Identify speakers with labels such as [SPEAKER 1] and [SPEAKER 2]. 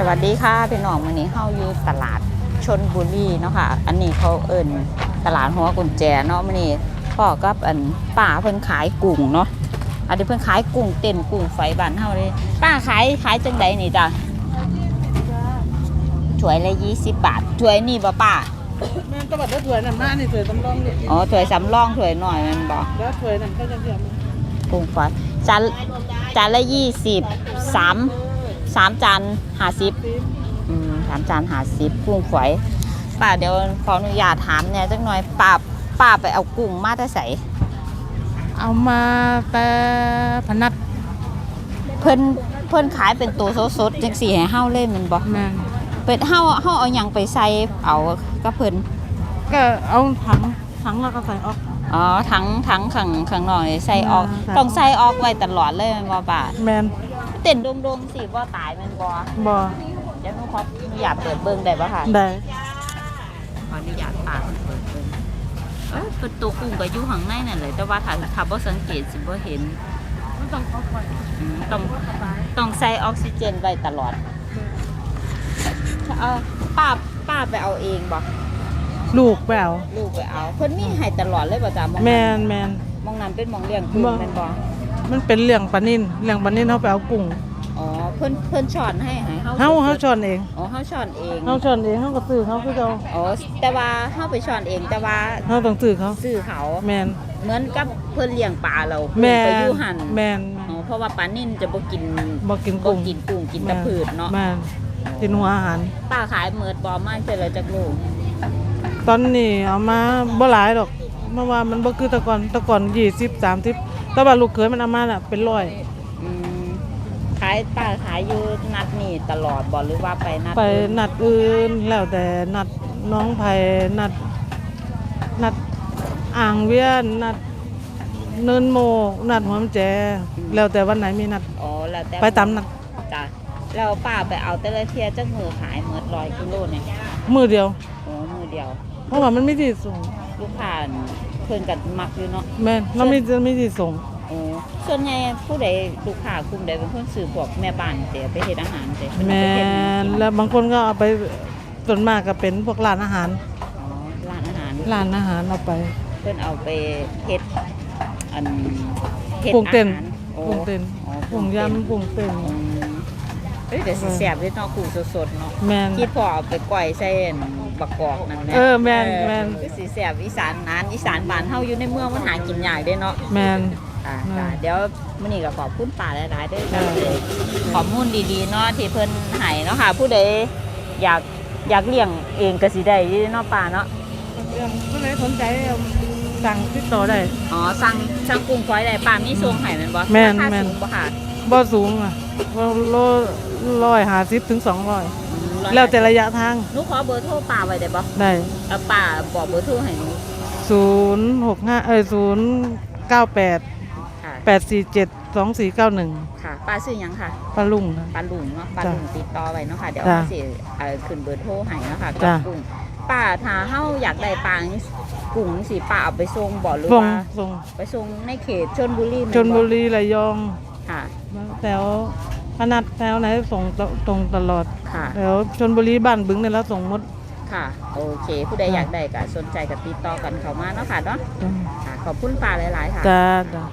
[SPEAKER 1] สวัสดีค่ะพี่น้องวันนี้เฮาอยู่ตลาดชนบุรีเนาะค่ะ อันนี้เขาเอิ้นตลาดหัวกุญแจเนาะมื้อนี้พ่อกับอันป้าเพิ่นขายกุ้งเนาะอันนี้เพิ่นขายกุ้งเต้นกุ้งไฟบ้านเฮาเลยป้าขายขายจังไดนี่จ้ะถ้วยละ20บาทถ้วยนี่บ่ป้า
[SPEAKER 2] แม่นตะบัดได้ถวยนั่นมานี่ถวยตำรองนี่
[SPEAKER 1] อ๋อถ้วยสำรองถ้วยน้อยแม่นบ่
[SPEAKER 2] แล้วถวยนั่นก็จะเสียม
[SPEAKER 1] กุ้งฝอยจานจานละยี่สิบสาม สามจานห้าสิบ
[SPEAKER 2] ซี
[SPEAKER 1] อืมสามจานห้าสิบกุ้งฝอยป้าเดี๋ยวขออนุญาตถามเนี่ยจักหน่อยป้าป้าไปเอากุ้งมาแต่ใส
[SPEAKER 2] เอามาแต่พนัด
[SPEAKER 1] เพิ่นเพิ่นขายเป็นตัวสดๆจังสี่ให้เฮาเลยแมันบ่
[SPEAKER 2] แม่น
[SPEAKER 1] เป็นเฮาเฮาเอาหยังไปใส่เอากับเพิ่น
[SPEAKER 2] ก็เอาถังถังแล้วก็ใส่ออก
[SPEAKER 1] อ๋อทั้งทั้งข้างข้างนอกนี่ใส่ออก
[SPEAKER 2] อ่าใส่
[SPEAKER 1] ต้องใส่ออกไว้ตลอดเลยแม่นบ่ป้า
[SPEAKER 2] แมน
[SPEAKER 1] เต้นโดมๆสิบ่ตายแม่นบ่
[SPEAKER 2] บ่
[SPEAKER 1] เดี๋ยวหนูขออนุญาตเปิดเบิ่งได้บ่ค่ะ
[SPEAKER 2] ได้
[SPEAKER 1] ขออนุญาตปากเปิดเบิ่งเอ้ยประตูกุ้งก็อยู่ข้างในนั่นเลย แต่ว่าถ้าถ้าบ่สังเกตสิบ่เห็น
[SPEAKER 2] ไม่ต้องเอาไป
[SPEAKER 1] อืมต้องต้องใส่ออกซิเจนไว้ตลอดเอาป้าป้าไปเอาเองบ่
[SPEAKER 2] ลูกไปเอา
[SPEAKER 1] ลูกไปเอาเพิ่นมีให้ตลอดเลยบ่จ้ามอง
[SPEAKER 2] แม
[SPEAKER 1] นั้น
[SPEAKER 2] นแมน
[SPEAKER 1] มองนั้นเป็นมองเลี้ยงกุ้ง
[SPEAKER 2] บ่
[SPEAKER 1] แม่นบ่
[SPEAKER 2] มันเป็นเลี้ยงปลานิ่นเลี้ยงปลานิ่นเขาไปเอากุ้ง
[SPEAKER 1] อ๋อเพิ่นเพิ่นช้อนให้ให้เฮา
[SPEAKER 2] เฮาเฮาช้อนเอง
[SPEAKER 1] อ๋อเฮาช้อนเอง
[SPEAKER 2] เฮาช้อนเองเฮาก็ซื้อเขาคือเอา
[SPEAKER 1] อ๋อแต่ว่าเฮาไปช้อนเองแต่ว่า
[SPEAKER 2] เฮาต้องซื้อเขา
[SPEAKER 1] ซื้อเขา
[SPEAKER 2] แมน
[SPEAKER 1] เหมือนกับเพิ่นเลี้ยงปลาเรา
[SPEAKER 2] แม
[SPEAKER 1] เพิ่นไป
[SPEAKER 2] น
[SPEAKER 1] อยู่หั่น
[SPEAKER 2] แมน
[SPEAKER 1] อ๋อเพราะว่าปลานิ่นจะบ่กิน
[SPEAKER 2] บ่กิน
[SPEAKER 1] บ่
[SPEAKER 2] กุ้ง
[SPEAKER 1] กินกุ้งกินแต่พืชเนาะ
[SPEAKER 2] แมนกินหัวอาหาร
[SPEAKER 1] ป้าขายเมิดบอมากเจอเลยจากลูก
[SPEAKER 2] ตอนนี้เอามาบ่หลายดอกเพราะว่ามันบ่คือแต่ก่อนแต่ก่อน20 30 แต่ว่าลูกเขยมันเอามาน่ะ เป็นร้อย
[SPEAKER 1] อืมขายป้าขายอยู่นัดนี่ตลอดบ่หรือว่าไปนัด
[SPEAKER 2] ไป
[SPEAKER 1] อื่น
[SPEAKER 2] นัดอื่นแล้วแต่นัดน้องไผ่นัดนัดอ่างเวียนนัดเนินโมนัดหัวมนแจ แล้วแต่วันไหนมีนัด
[SPEAKER 1] อ๋อแล้วแต่
[SPEAKER 2] ไปตามนัด
[SPEAKER 1] จ้ะแล้วป้าไปเอาแต่ละเทียจักมือขายเมิดร้อยกิโลเนี่ย
[SPEAKER 2] มือเดียว
[SPEAKER 1] โอ้มือเดียว
[SPEAKER 2] เพราะว่ามันไม่ที่ส่ง
[SPEAKER 1] ลูกค้าเพิ่นกันมักอยู่เนาะ
[SPEAKER 2] แม่นเราไม่ไม่ที่ส่ง
[SPEAKER 1] โอ้ส่วนใหญ่ผู้ใดลูกค้ากลุ่มใดเป็นคนซื้อพวกแม่บ้านเตะไปเฮ็ดอาหารเตะ
[SPEAKER 2] แม่นแล้วบางคนก็เอาไปส่วนมากก็เป็นพวกร้านอาหาร
[SPEAKER 1] อ๋อร้านอาหาร
[SPEAKER 2] ร้านอาหารเอาไป
[SPEAKER 1] เพิ่นเอาไปเฮ็ดอันเฮ็ด
[SPEAKER 2] ปรุงเต้น
[SPEAKER 1] อาหารโอ้
[SPEAKER 2] ปรุงเต้น
[SPEAKER 1] อ๋อ
[SPEAKER 2] ปรุงยำปรุงเต้น
[SPEAKER 1] อืมเอ้ยแต่สิแซ่บเลยเนาะกุ้งสดๆเนาะ
[SPEAKER 2] แม่น
[SPEAKER 1] คิดพอเอาไปก้อยใส่อัน บักกอกนั่นแหละ
[SPEAKER 2] เออแม่นแม่น
[SPEAKER 1] คือสิแซ่บอีสานนานอีสานบ้านเฮาอยู่ในเมืองมันหากินยากเด้เนาะ
[SPEAKER 2] แม่น
[SPEAKER 1] อ่า
[SPEAKER 2] อืม
[SPEAKER 1] จ้ะเดี๋ยวมื้อนี้ก็ขอบคุณป้าหลายๆเด้อ
[SPEAKER 2] เออ
[SPEAKER 1] ข้อมูลดีๆเนาะที่เพิ่นให้เนาะค่ะ ผู้ใดอยากอยากเลี้ยงเองก็สิได้อยู่เนาะป้าเนาะ
[SPEAKER 2] ก็เลยสนใจสั่งติดต่อได้
[SPEAKER 1] อ๋อสั่งสั่งกุ้งฝอยได้ป้ามีส่งให้แม่นบ่
[SPEAKER 2] แม่น
[SPEAKER 1] ราคา
[SPEAKER 2] แม่น
[SPEAKER 1] สูงบ่ค่ะ
[SPEAKER 2] บ่สูงอะโลร้อยห้าสิบถึงสองร้อย
[SPEAKER 1] อืมร้อย
[SPEAKER 2] แล้วแต่ระยะทาง
[SPEAKER 1] หนูขอเบอร์โทรป้าไว้ได้บ่
[SPEAKER 2] ได้
[SPEAKER 1] เอาป้าบอกเบอร์โทรให้หนู
[SPEAKER 2] ศูนย์หกห้าเอ้ยศูนย์เก้าแปด
[SPEAKER 1] ค่ะ
[SPEAKER 2] แปดสี่เจ็ดสองสี่เก้าหนึ่ง
[SPEAKER 1] ค่ะป้าชื่อหยังค่ะ
[SPEAKER 2] ปลาลุงนะ
[SPEAKER 1] ป้าลุงเนาะป้า
[SPEAKER 2] จ้ะ
[SPEAKER 1] ลุงติดต่อไว้เนาะค่ะเดี๋ยว
[SPEAKER 2] จ้ะ
[SPEAKER 1] เขาสิเอ่อขึ้นเบอร์โทรให้เนาะค่ะกับ
[SPEAKER 2] จ้ะ
[SPEAKER 1] กุ้งป้าถ้าเฮาอยากได้ปลากุ้งสิป้าเอาไปส่งบ่หรือ
[SPEAKER 2] ส่ง
[SPEAKER 1] ว่า
[SPEAKER 2] ส่ง
[SPEAKER 1] ไปส่งในเขตชลบุรีแม่
[SPEAKER 2] ชนบุ
[SPEAKER 1] บ่
[SPEAKER 2] รีระยอง
[SPEAKER 1] ค่ะ
[SPEAKER 2] แถว พนัดแถวไหนส่งตตรงตลอด
[SPEAKER 1] ค่ะ
[SPEAKER 2] แถวชนบุรีบ้านบึงเนี่ยเราส่งหมด
[SPEAKER 1] ค่ะ โอเค ผู้ใด
[SPEAKER 2] จ้ะ
[SPEAKER 1] อยากได้ก็สนใจกับติดต่อกันเข้ามาเนาะค่ะเนาะ
[SPEAKER 2] จ้า
[SPEAKER 1] ค่ะขอบคุณป้าหลาย ๆ ค่ะ
[SPEAKER 2] จ้าจ้า